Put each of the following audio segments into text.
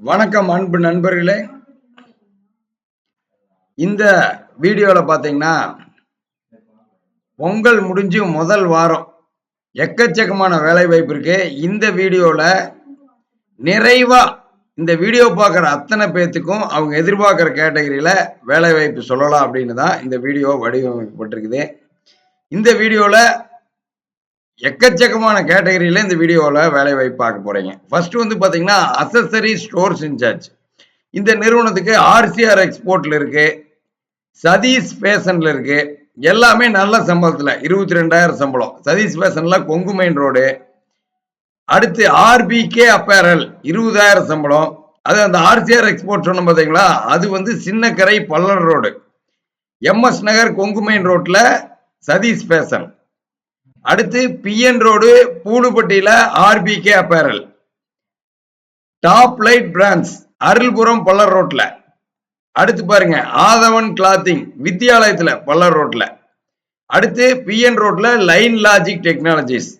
வணக்கம் அன்பு நண்பர்களே. இந்த வீடியோவில் பார்த்தீங்கன்னா பொங்கல் முடிஞ்சு முதல் வாரம் எக்கச்சக்கமான வேலை வாய்ப்பு இருக்கு. இந்த வீடியோவில் நிறைவா இந்த வீடியோ பார்க்குற அத்தனை பேர்த்துக்கும் அவங்க எதிர்பார்க்குற கேட்டகரியில் வேலை வாய்ப்பு சொல்லலாம் அப்படின்னு தான் இந்த வீடியோ வடிவமைக்கப்பட்டிருக்குது. இந்த வீடியோவில் எக்கச்சக்கமான கேட்டகரியில இந்த வீடியோவில் வேலை வாய்ப்பு பார்க்க போறீங்க. ஃபர்ஸ்ட் வந்து பார்த்தீங்கன்னா அசசரி ஸ்டோர்ஸ் இன்சார்ஜ் இந்த நிறுவனத்துக்கு ஆர்சிஆர் எக்ஸ்போர்ட்ல இருக்கு. சதீஷ் ஃபேஷன்ல இருக்கு. எல்லாமே நல்ல சம்பளத்தில் இருபத்தி ரெண்டாயிரம் சம்பளம். சதீஷ் ஃபேஷன்ல கொங்கு மெயின் ரோடு அடுத்து ஆர்பிகே அப்பேரல் இருபதாயிரம் சம்பளம். அது அந்த ஆர்சிஆர் எக்ஸ்போர்ட் சொன்ன பார்த்தீங்களா அது வந்து Chinnakkarai Pallar road MS Nagar Kongu main ரோட்ல சதீஷ் ஃபேஷன் அடுத்து PN road பூலுப்பட்டியில RPK apparel top light branch Arulpuram Pallar ரோட்ல அடுத்து பாருங்க ஆதவன் கிளாத்திங் வித்தியாலயத்துல பல்லர் ரோட்ல அடுத்து பிஎன் ரோட்ல லைன் லாஜிக் டெக்னாலஜிஸ்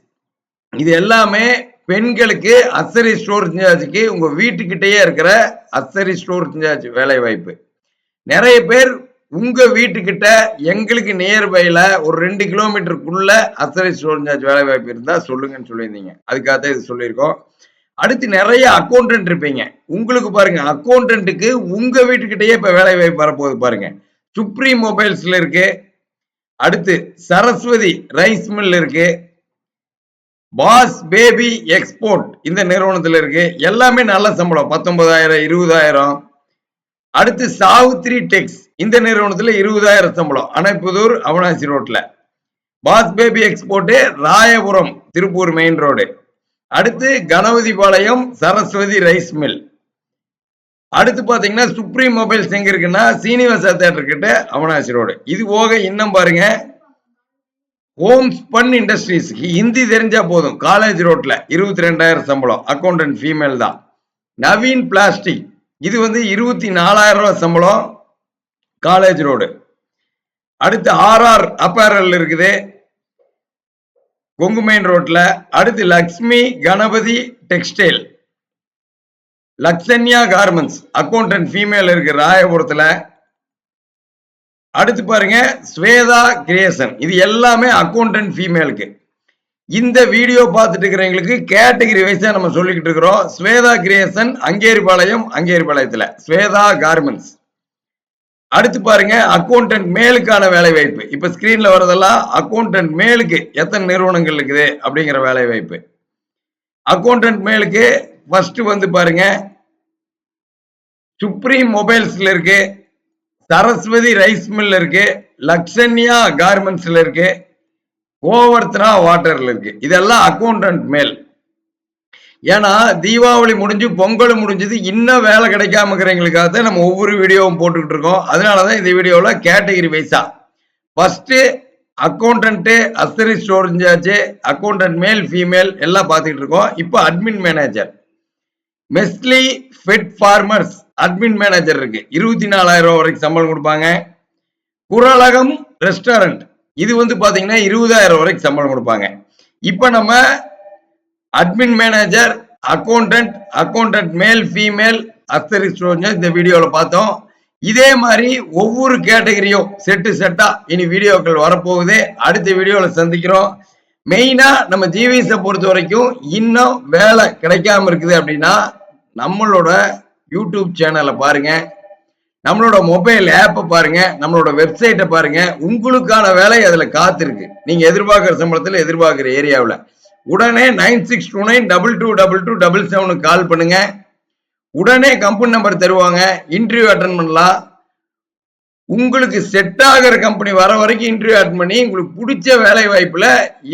இது எல்லாமே பெண்களுக்கு அசரி ஸ்டோர் இன்சார்ஜுக்கு உங்க வீட்டுக்கிட்டேயே இருக்கிற அசரி ஸ்டோர் இன்சார்ஜ் வேலை வாய்ப்பு நிறைய பேர் உங்க வீட்டுக்கிட்ட எங்களுக்கு நியர்பைல ஒரு ரெண்டு கிலோமீட்டருக்குள்ள அசரை ஸ்டோர் வேலை வாய்ப்பு இருந்தா சொல்லுங்கன்னு சொல்லியிருந்தீங்க. அதுக்காக தான் இது சொல்லியிருக்கோம். அடுத்து நிறைய அக்கௌண்டன்ட் இருப்பீங்க. உங்களுக்கு பாருங்க அக்கௌண்டன்ட்டுக்கு உங்க வீட்டுக்கிட்டயே இப்ப வேலை வாய்ப்பு வரப்போகுது பாருங்க. சுப்ரீம் மொபைல்ஸ்ல இருக்கு. அடுத்து சரஸ்வதி ரைஸ் மில் இருக்கு. பாஸ் பேபி எக்ஸ்போர்ட் இந்த நிறுவனத்துல இருக்கு. எல்லாமே நல்ல சம்பளம் பத்தொன்பதாயிரம் இருபதாயிரம். அடுத்து சாவித்ரி டெக்ஸ் இந்த நிறுவனத்துல இருபதாயிரம் சம்பளம். அணைப்புதூர் அவனாசி ரோட்ல. Boss baby export Rayapuram Tiruppur main road. அடுத்து கணபதிபாளையம் சரஸ்வதி ரைஸ் மில். அடுத்து பாத்தீங்கன்னா சுப்ரீம் மொபைல்ஸ் எங்க இருக்குன்னா சீனிவாசா தேட்டர் கிட்ட அவனாசி ரோடு. இது போக இன்னும் பாருங்க. Home spun industries. ஹிந்தி தெரிஞ்சா போதும். காலேஜ் ரோட்ல இருபத்தி ரெண்டாயிரம் சம்பளம். அக்கௌண்டன்ட் ஃபீமேல் தான். நவீன் பிளாஸ்டிக். இது வந்து இருபத்தி நாலாயிரம் ரூபாய் சம்பளம். College road. அடுத்து ஆர்ஆர் அப்பேரல் இருக்குது. கொங்கு மெயின் ரோட்ல அடுத்து Lakshmi Ganapathi textile. Lakshanya garments accountant female இருக்கு ராயபுரத்துல. அடுத்து பாருங்க ஸ்வேதா கிரியேஷன். இது எல்லாமே அக்கௌண்டன்ட் ஃபீமேலுக்கு. இந்த வீடியோ பார்த்துட்டு இருக்கிறவங்களுக்கு கேட்டகரி வைஸா நம்ம சொல்லிக்கிட்டு இருக்கிறோம். ஸ்வேதா கிரியேஷன் அங்கேரிபாளையம் அங்கேரிபாளையத்துல ஸ்வேதா கார்மெண்ட்ஸ். அடுத்து பாருங்க அக்கௌண்டன்ட் மேலுக்கான வேலை வாய்ப்பு. இப்ப ஸ்கிரீன்ல வரதெல்லாம் அக்கௌண்டன்ட் மேலுக்கு எத்தனை நிறுவனங்கள் இருக்குது அப்படிங்கிற வேலை வாய்ப்பு. அக்கௌண்டன்ட் மேலுக்கு ஃபர்ஸ்ட் வந்து பாருங்க சுப்ரீம் மொபைல்ஸ்ல இருக்கு சரஸ்வதி ரைஸ் மில் இருக்கு லக்ஷன்யா கார்மெண்ட்ஸ்ல இருக்கு கோவர்த்தனா வாட்டர்ல இருக்கு. இதெல்லாம் அக்கௌண்டன்ட் மேல். ஏன்னா தீபாவளி முடிஞ்சு பொங்கல் முடிஞ்சது இன்னும் வேலை கிடைக்காம இருக்கிறவங்களுக்காக தான் நம்ம ஒவ்வொரு வீடியோவும் போட்டுக்கிட்டு இருக்கோம். அதனால தான் இந்த வீடியோவில் கேட்டகரி வைஸா first accountant அஸ்தரி store in charge accountant male female எல்லாம் பார்த்துக்கிட்டு இருக்கோம். இப்போ அட்மின் மேனேஜர் மெஸ்லி ஃபெட் ஃபார்மர்ஸ் அட்மின் மேனேஜர் இருக்கு. இருபத்தி நாலாயிரம் ரூபா வரைக்கும் சம்பளம் கொடுப்பாங்க. குரலகம் ரெஸ்டாரண்ட் இது வந்து பார்த்தீங்கன்னா இருபதாயிரம் வரைக்கும் சம்பளம் கொடுப்பாங்க. இப்போ நம்ம admin manager accountant accountant male female அஸ்தரி இந்த வீடியோவில் பார்த்தோம். இதே மாதிரி ஒவ்வொரு கேட்டகரியும் செட்டு செட்டா இனி வீடியோக்கள் வரப்போகுது. அடுத்த வீடியோவில் சந்திக்கிறோம். மெயினாக நம்ம ஜிவிஸை பொறுத்த வரைக்கும் இன்னும் வேலை கிடைக்காம இருக்குது அப்படின்னா நம்மளோட யூடியூப் சேனலை பாருங்க. நம்மளோட மொபைல் ஆப்பை பாருங்க. நம்மளோட வெப்சைட்டை பாருங்க. உங்களுக்கான வேலை அதில் காத்திருக்கு. நீங்கள் எதிர்பார்க்குற சம்பளத்தில் எதிர்பார்க்குற ஏரியாவில் உடனே nine six two nine double two double two double செவனுக்கு கால் பண்ணுங்க. உடனே கம்பெனி நம்பர் தருவாங்க. இன்டர்வியூ அட்டன் பண்ணலாம். உங்களுக்கு செட் ஆகிற கம்பெனி வர வரைக்கும் இன்டர்வியூ அட்டன் பண்ணி உங்களுக்கு பிடிச்ச வேலை வாய்ப்புல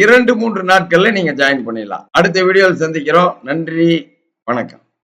இரண்டு மூன்று நாட்கள்ல நீங்க ஜாயின் பண்ணிடலாம். அடுத்த வீடியோவில் சந்திக்கிறோம். நன்றி. வணக்கம்.